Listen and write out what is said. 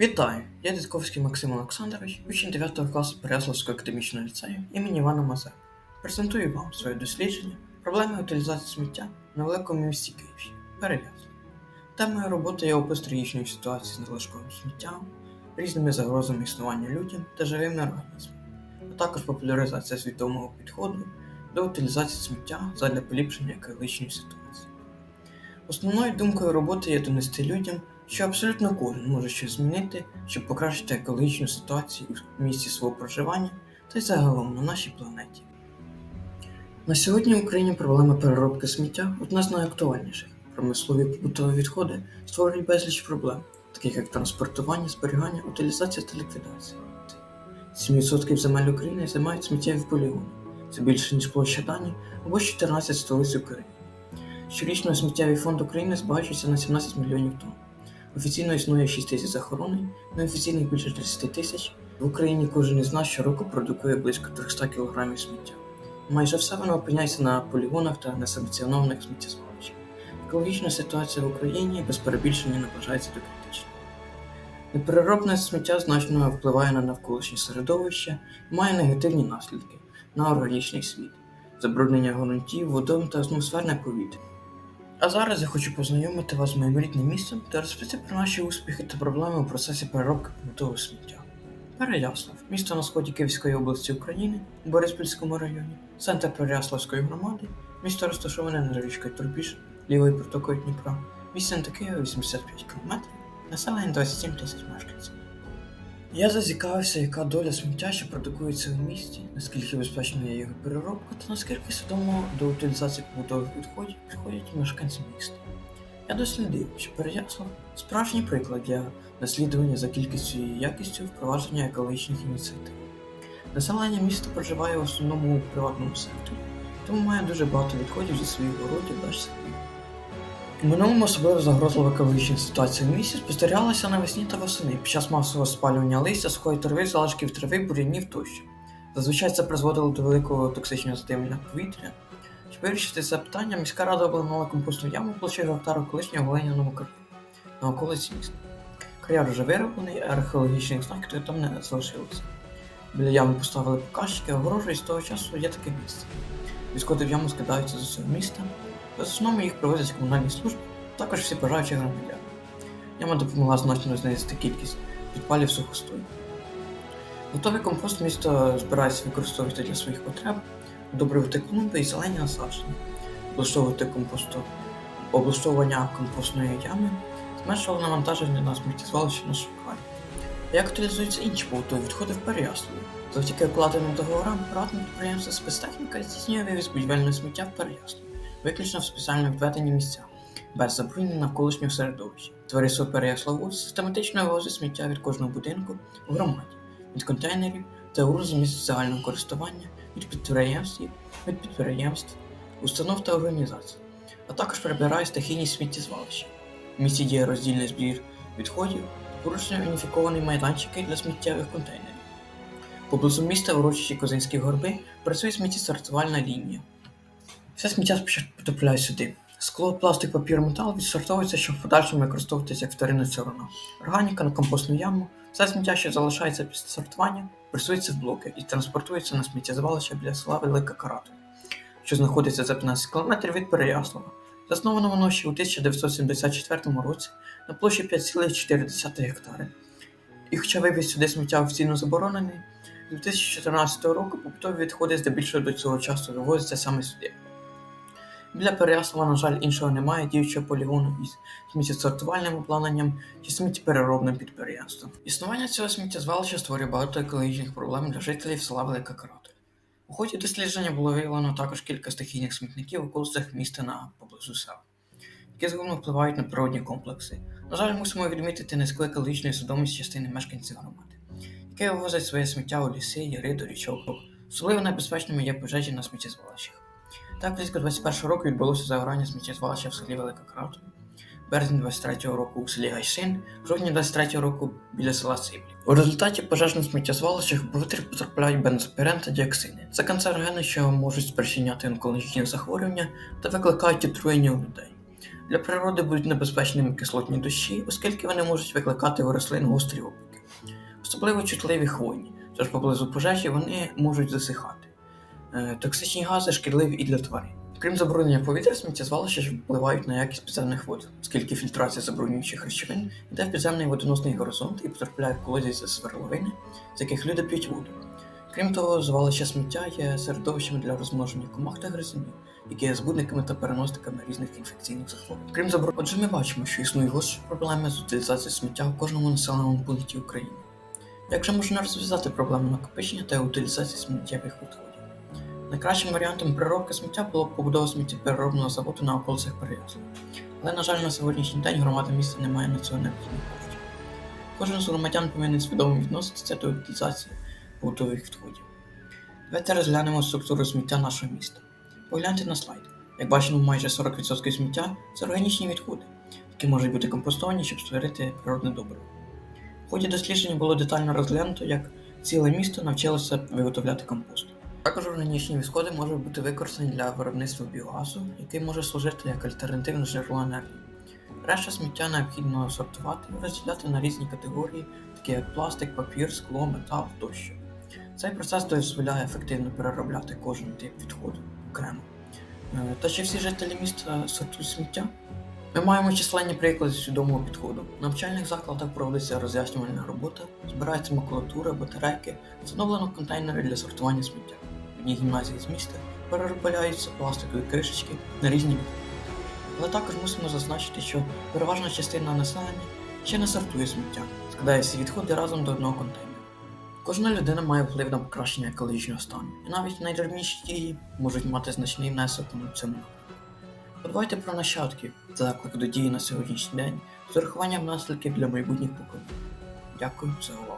Вітаю! Я Дідковський Максим Олександрович, учень 9 класу Переяславського академічного ліцею імені Івана Мазепи. Презентую вам своє дослідження проблеми утилізації сміття на великому місті Київщині Переяслав. Темою роботи є опис трагічної ситуації з надлишковим сміттям, різними загрозами існування людям та живими організмами, а також популяризація свідомого підходу до утилізації сміття задля поліпшення екологічної ситуації. Основною думкою роботи є донести людям, що абсолютно кожен може щось змінити, щоб покращити екологічну ситуацію у місці свого проживання та й загалом на нашій планеті. На сьогодні в Україні проблема переробки сміття одна з найактуальніших. Промислові побутові відходи створюють безліч проблем, таких як транспортування, зберігання, утилізація та ліквідація. 7% земель України займають сміттєві полігони. Це більше ніж площа Данії або 14 столиць України. Щорічно сміттєвий фонд України збагачується на 17 мільйонів тонн. Офіційно існує 6 тисяч захоронень, неофіційних більше 30 тисяч. В Україні кожен із нас щороку продукує близько 300 кг сміття. Майже все воно опиняється на полігонах та несанкціонованих сміттєзвалищах. Екологічна ситуація в Україні без перебільшення наближається до критичної. Непереробне сміття значно впливає на навколишнє середовище має негативні наслідки на органічний світ, забруднення ґрунтів, водойм та атмосферне повітря. А зараз я хочу познайомити вас з моїм рідним містом та розповісти про наші успіхи та проблеми у процесі переробки побутового сміття. Переяслав місто на сході Київської області України у Бориспільському районі, центр Переяславської громади, місто розташоване над річкою Турбіж, лівою протокою Дніпра, місце Києва 85 км, населення 27 тисяч мешканців. Я зацікавився, яка доля сміття, що продукується в місті, наскільки безпечна його переробка та наскільки свідомо до утилізації побутових відходів підходять мешканці міста. Я дослідив, що Переяслав справжній приклад для наслідування за кількістю і якістю впровадження екологічних ініціатив. Населення міста проживає в основному у приватному секторі, тому має дуже багато відходів зі своїх городів та садів. У минулому особливо загрозлива екологічна ситуація в місті спостерігалася навесні та восени під час масового спалювання листя, сухої трави, залишків трави, бур'янів тощо. Зазвичай це призводило до великого токсичного задимлення повітря. Щоб вирішити це питання, міська рада обладнала компостну яму площею гектару колишнього глиняному краї на околиці міста. Краяр вже вироблений, а археологічних знаків там не залишилося. Біля ями поставили показчики, огорожу, і з того часу є таке місце. Відходи в яму скидаються з усього міста, в основному їх привозять комунальні служби, також всі бажаючі громадяни. Яма допомогла значно знизити кількість підпалів сухостою. Готовий компост місто збирається використовувати для своїх потреб, удобрювати клумби і зелені насадження, облаштовувати компосту, облаштовування компостної ями, зменшувало навантаження на сміттєзвалище на шукання. Як утилізуються інші побутові відходи в Переяславі? Завдяки укладеним договорам приватне підприємство спецтехніка здійснює вивіз будівельного сміття в Переяславі, виключно в спеціально відведені місця, без забруднення навколишнього середовища. Товариство Переяславу систематично вивозить сміття від кожного будинку в громаді, від контейнерів та урз місць загального користування, від підприємств, від підприємств, установ та організацій, а також прибирає стихійні сміттєзвалища. В місті діє роздільний збір відходів порушення уніфіковані майданчики для сміттєвих контейнерів. Поблизу міста урочищі Козинські горби працює сміттєсортувальна лінія. Все сміття спочатку потрапляє сюди. Скло, пластик, папір, метал відсортовується, щоб в подальшому використовуватися як вторинна сторона. Органіка на компостну яму, все сміття, що залишається після сортування, пресується в блоки і транспортується на сміттєзвалище біля села Велика Карата, що знаходиться за 15 км від Переяслава. Засновано воно ще у 1974 році на площі 5,4 гектари. І хоча вивіз сюди сміття офіційно заборонений, з 2014 року побутові відходи здебільшого до цього часу вивозяться саме сюди. Біля Переяслава, на жаль, іншого немає діючого полігону із сміттєсортувальним обладнанням чи сміттєпереробним підприємством. Існування цього сміттєзвалища створює багато екологічних проблем для жителів села Велика Каратель. У ході дослідження було виявлено також кілька стихійних смітників в околицях міста на поблизу села, які згодом впливають на природні комплекси. На жаль, мусимо відмітити низьку екологічну свідомість частини мешканців громади, які вивозять своє сміття у ліси, яри до річок. Особливо небезпечними є пожежі на сміттєзвалищах. Так, близько 21 року відбулося загорання сміттєзвалища в селі Велика Крату, в березні 23-го року у селі Гайсин, жовтні 23-го року біля села Циблі. У результаті пожеж на сміттєзвалищах в повітря потрапляють бензопірен та діоксини. Це канцерогени, що можуть спричиняти онкологічні захворювання та викликають отруєння у людей. Для природи будуть небезпечними кислотні дощі, оскільки вони можуть викликати у рослин гострі опіки. Особливо чутливі хвойні, тож поблизу пожежі вони можуть засихати. Е, Токсичні гази шкідливі і для тварин. Крім забруднення повітря, сміттєзвалища ж впливають на якість підземних вод, оскільки фільтрація забруднюючих речовин йде в підземний водоносний горизонт і потрапляє в колодязі свердловини, з яких люди п'ють воду. Крім того, звалище сміття є середовищем для розмноження комах та гризунів, які є збудниками та переносниками різних інфекційних захворювань. Крім забруднення, отже, ми бачимо, що існують гострі проблеми з утилізацією сміття в кожному населеному пункті України. Як же можна розв'язати проблему накопичення та утилізації сміттєвих відходів? Найкращим варіантом переробки сміття було б побудова сміттєпереробного заводу на околицях Переяслава. Але, на жаль, на сьогоднішній день громада міста не має на цього необхідних коштів. Кожен з громадян повинен свідомо відноситися до утилізації побутових відходів. Давайте розглянемо структуру сміття нашого міста. Погляньте на слайд. Як бачимо, майже 40% сміття це органічні відходи, які можуть бути компостовані, щоб створити природне добриво. В ході дослідження було детально розглянуто, як ціле місто навчилося виготовляти компост. Також органічні відходи можуть бути використані для виробництва біогазу, який може служити як альтернативне джерело енергії. Решта сміття необхідно сортувати і розділяти на різні категорії, такі як пластик, папір, скло, метал тощо. Цей процес дозволяє ефективно переробляти кожен тип відходу окремо. Е, Та чи всі жителі міста сортують сміття? Ми маємо численні приклади свідомого підходу. В навчальних закладах проводиться роз'яснювальна робота, збирається макулатура, батарейки, встановлено контейнери для сортування сміття. В гімназії з міста переробляються пластикові кришечки на різні відходи. Але також мусимо зазначити, що переважна частина населення ще не сортує сміття, складає всі відходи разом до одного контейнера. Кожна людина має вплив на покращення екологічного стану, і навіть найдрібніші дії можуть мати значний внесок у цьому. Подбайте про нащадків, заклик до дії на сьогоднішній день з урахуванням наслідків для майбутніх поколінь. Дякую за увагу.